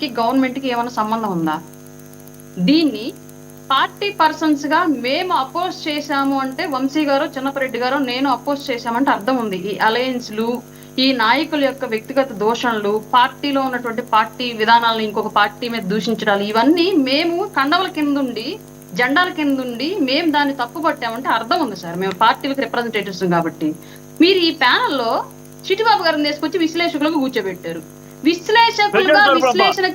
కి గవర్నమెంట్కి ఏమైనా సంబంధం ఉందా? దీన్ని పార్టీ పర్సన్స్గా మేము అపోజ్ చేశాము అంటే వంశీ గారు చిన్నపరెడ్డి గారు నేను అపోజ్ చేశామంటే అర్థం ఉంది. ఈ అలయన్స్లు ఈ నాయకుల యొక్క వ్యక్తిగత దోషణలు పార్టీలో ఉన్నటువంటి పార్టీ విధానాలను ఇంకొక పార్టీ మీద దూషించడాలు ఇవన్నీ మేము కండవల కిందుండి జెండాల కిందుండి మేము దాన్ని తప్పుపట్టామంటే అర్థం ఉంది సార్. మేము పార్టీలకు రిప్రజెంటేటివ్స్ కాబట్టి. మీరు ఈ ప్యానల్లో చిటిబాబు గారిని తీసుకొచ్చి విశ్లేషకులకు కూర్చోబెట్టారు. విశ్లేషకులుగా విశ్లేషణ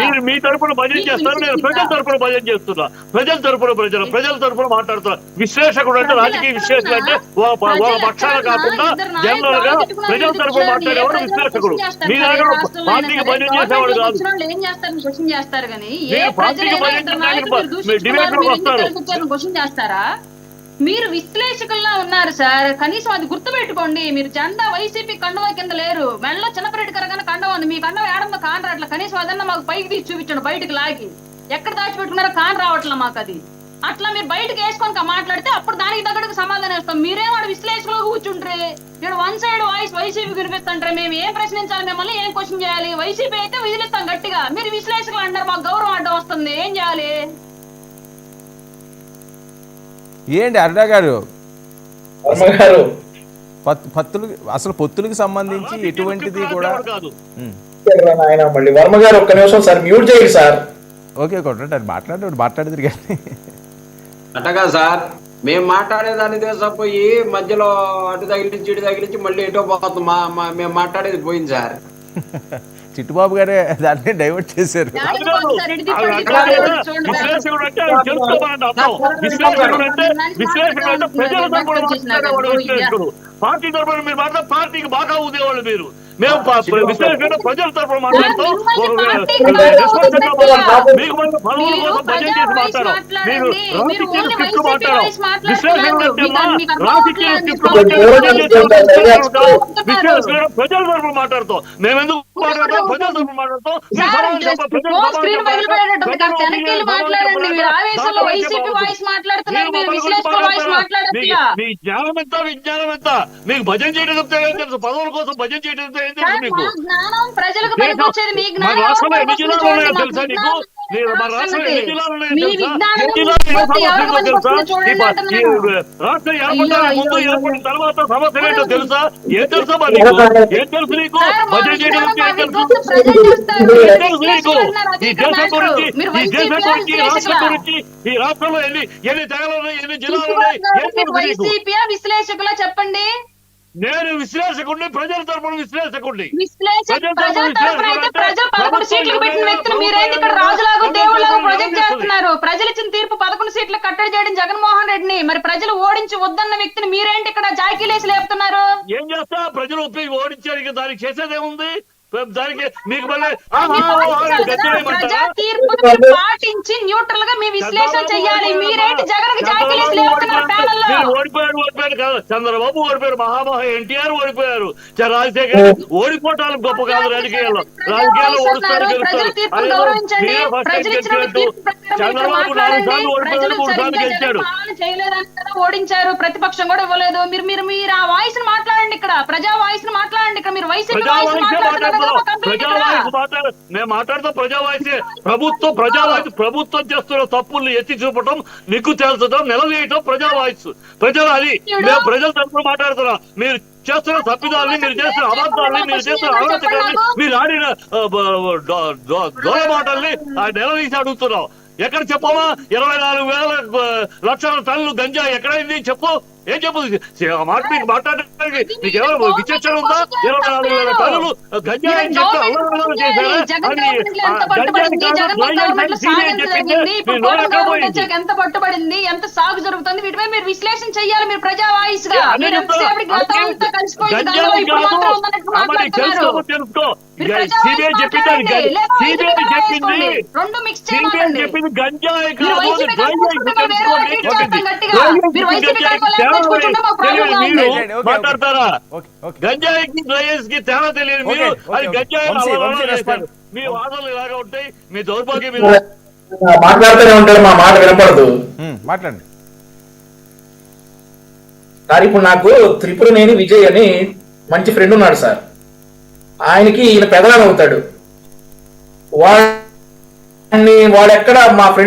మీరు మీ తరపున భజన చేస్తారు నేను? ప్రజల తరపున భజన చేస్తున్నా ప్రజల తరపున ప్రజలు ప్రజల తరపున మాట్లాడుతున్నా విశ్లేషకుడు అంటే రాజకీయ విశ్లేషకుడు అంటే ఒక ఎక్కడన్నా కాకుండా జనరల్గా ప్రజల తరపున కూర్చొని మాట్లాడేవాడు విశ్లేషకుడు మీ? దగ్గర పార్టీకి భజన చేసేవాడు కాదు పార్టీకి భజన ఎందుకు వస్తారు. మీరు విశ్లేషకుల్లా ఉన్నారు సార్. కనీసం అది గుర్తుపెట్టుకోండి. మీరు చందా వైసీపీ కండవ కింద లేరు. మెడలో చిన్నపరెడ్డి కరగానే కండవ ఉంది. మీ కండవ ఏడమ్మ కాన్ రావట్లే. కనీసం అదన్నా మాకు పైకి తీసి చూపించండి. బయటికి లాగి. ఎక్కడ దాచిపెట్టుకున్నారో కాన్ రావట్లే మాకు అది. అట్లా మీరు బయటకు వేసుకొని మాట్లాడితే అప్పుడు దానికి తగ్గట్టుకు సమాధానం ఇస్తాం. మీరేం వాడు విశ్లేషకులు కూర్చుంటారు ఇక్కడ వన్ సైడ్ వాయిస్ వైసీపీ వినిపిస్తుంటారు మేము ఏం ప్రశ్నించాలి మిమ్మల్ని ఏం క్వశ్చన్ చేయాలి? వైసీపీ అయితే వదిలిస్తాం గట్టిగా. మీరు విశ్లేషకులు అంటారు మాకు గౌరవం అడ్డం వస్తుంది. ఏం చేయాలి? ఏంటి అరుణ గారు? వర్మ గారు పత్- పత్తులు అసలు పొత్తులకు సంబంధించి ఎటువంటిది కూడా వర్మ గారు ఒక్క నిమిషం సార్ మ్యూట్ చేయండి సార్. ఓకే కొట్టండి మాట్లాడే మాట్లాడేది కానీ అట్టగా సార్ మేము మాట్లాడేదాన్ని తీసుకుపోయి మధ్యలో అటు తగిలించి ఇటు తగిలించి మళ్ళీ ఎటో పోతుంది మా మా- మేము మాట్లాడేది పోయింది సార్. చిట్టుబాబు గారే దాన్ని డైవర్ట్ చేశారు. పార్టీ తరపున మీరు మాట్లాడే పార్టీకి బాగా ఊదేవాళ్ళు మీరు. మేము ప- విశ్లేషకుడు అంటే ప్రజల తరపున మాట్లాడతాం మిమ్మల్ని ఒక- పార్టీకి ఒక బాగా డిస్కషన్ ఊదేవాళ్ళు. కావాలి. మీకు మన పదవుల మీరు కోసం భజన ప్రజా చేసి వాయిస్ మాట్లాడడం మీరు మాట్లాడండి. మీరు రాజకీయ ఓన్లీ స్క్రిప్ట్ వైసీపీ మాట్లాడడం వాయిస్ మాట్లాడుతున్నారు. విశ్లేషకుడు అంటే మీకు అది- మీకు అర్థం రాజకీయ అవ్వట్లేదు. స్క్రిప్ట్ మీరు మాట్లాడే ప్రజలు విశ్లేషకుడు ప్రజల తరపున మాట్లాడతాం మేము వాయిస్ మాట్లాడతారా? మాట్లాడొచ్చుగా. మీ- మీ జ్ఞానం ఎంత ఎంత మీకు భజన చేయడం ఏం తెలుసు పదవుల కోసం భజన చేయడం ఏం తెలుసు మీకు మా జ్ఞానం ప్రజలకు మీ జ్ఞానం. తెలుసా మా నీకు మీ తెలుసా? ఎన్ని రాష్ట్రం ఏర్పడడానికి ముందు ఏర్పడిన. తర్వాత సమస్య ఏంటో తెలుసా? ఏం తెలుసా మరి? ఏం తెలుసు? నీకు? ఏం తెలుసు. ఏం తెలుసు నీకు? విశ్లేషకులు ఈ దేశం. గురించి ఈ దేశం గురించి రాష్ట్రం విశ్లేషకులా? గురించి ఈ రాష్ట్రంలో ఎన్ని ఎన్ని తెగలు ఉన్నాయి ఎన్ని జిల్లాలు ఇప్పుడు ఉన్నాయి? ఏం మీరు తెలుసు నీకు? వైసీపీయా విశ్లేషకులా చెప్పండి. నేను విశ్లేషకుడిని ప్రజల తరపున విశ్లేషకుడిని. ప్రజల తరపున తరపున విశ్లేషకుడు ప్రజలు అంటే పదకొండు సీట్లు పెట్టిన వ్యక్తులు మీరేంటి ఇక్కడ రాజులాగా దేవుళ్ళగా ప్రొజెక్ట్ చేస్తున్నారు. ప్రజలు ఇచ్చిన తీర్పు పదకొండు సీట్లు కట్టడి చేయడం జగన్మోహన్ రెడ్డిని. మరి ప్రజలు ఓడించి వద్దన్న వ్యక్తిని మీరేంటి ఇక్కడ జాకీలేసి లేపుతున్నారు? ఏం చేస్తా? ప్రజలు ఒప్పి ఓడించారు ఇక దానికి చేసేదేముంది? దానికి మీకు మళ్ళీ పాటించి న్యూట్రల్ మీ విశ్లేషణ చెయ్యాలి. మీరేంటి జగన్ జాకీలేసి లేపుతున్నారు ప్యానల్లో మీరు ఓడిపోయారు ఓడిపోయారు కాదు. చంద్రబాబు ఓడిపోయారు మహామహా ఎన్టీఆర్ ఓడిపోయారు. రాజశేఖర్ ఓడిపోవటాలు గొప్ప కాదు రాజకీయాల్లో. రాజకీయాల్లో ఓడిస్తారు గెలుస్తారు. ఫస్ట్ గెలిచినట్టు చంద్రబాబు నాలుగు సార్లు ఓడిపోయారు మూడు సార్లు గెలిచాడు. ఓడించారు. ప్రతిపక్షం కూడా ఇవ్వలేదు. మీరు మీరు మీరు ఆ వాయిస్ మాట్లాడండి ఇక్కడ. ప్రజా వాయిస్ మాట్లాడండి ఇక్కడ. మీరు వైసీపీ ప్రజా. వాయిస్ మాట్లాడు మేము మాట్లాడుతాం ప్రజా వాయిసే ప్రభుత్వం ప్రజా వాయిస్ ప్రభుత్వం చేస్తున్న తప్పుల్ని ఎత్తి చూపటం నిక్కు తేల్చడం నిలవేయటం ప్రజా వాయిస్. ప్రజలు అది మేము ప్రజల తరఫున మాట్లాడుతున్నాం. మీరు చేస్తున్న తప్పిదాలని మీరు చేస్తున్న అబద్ధాలని మీరు చేస్తున్న అరాచకాలని మీరు ఆడిన దొర మాటల్ని ఆ నిలదీసి అడుగుతున్నాం. ఎక్కడ చెప్పమా ఇరవై నాలుగు వేల లక్షల టన్నులు గంజా ఎక్కడైంది? చెప్పు. ఏం చెప్పు? మాట మీకు మాట్లాడడానికి మీకు ఎవరు విచక్షణ ఉందా? ఇరవై నాలుగు వేల టన్నులు గంజా అని చేశారా? లో ఎంత సాగు ఎంత పట్టుబడింది ఎంత జరుగుతుంది వీటిపై మీరు విశ్లేషణ చేయాలి మీరు ప్రజా వాయిస్గా గంజాయి కాదు. తెలుసుకో తెలుసుకో. సిబిఐ చెప్పింది సిబిఐ చెప్పింది సిబిఐ గంజాయి కాదు మీరు. మాట్లాడతారా? Okay okay. గంజాయికి డ్రై ఐస్కి తేడా తెలియదు. మీరు అది. గంజాయి. మీ వాదనలు ఇలాగా ఉంటాయి. మీ దౌర్భాగ్యం మీద మాట్లాడుతూనే ఉంటాడు మా మాట వినపడదు. మాట్లాడండి. సార్ ఇప్పుడు నాకు త్రిపురనేని విజయ్ అని మంచి ఫ్రెండ్ ఉన్నాడు సార్. ఆయనకి ఈయన పెదనాన్న అవుతాడు. వాడిని వాడెక్కడ మా ఫ్రెండ్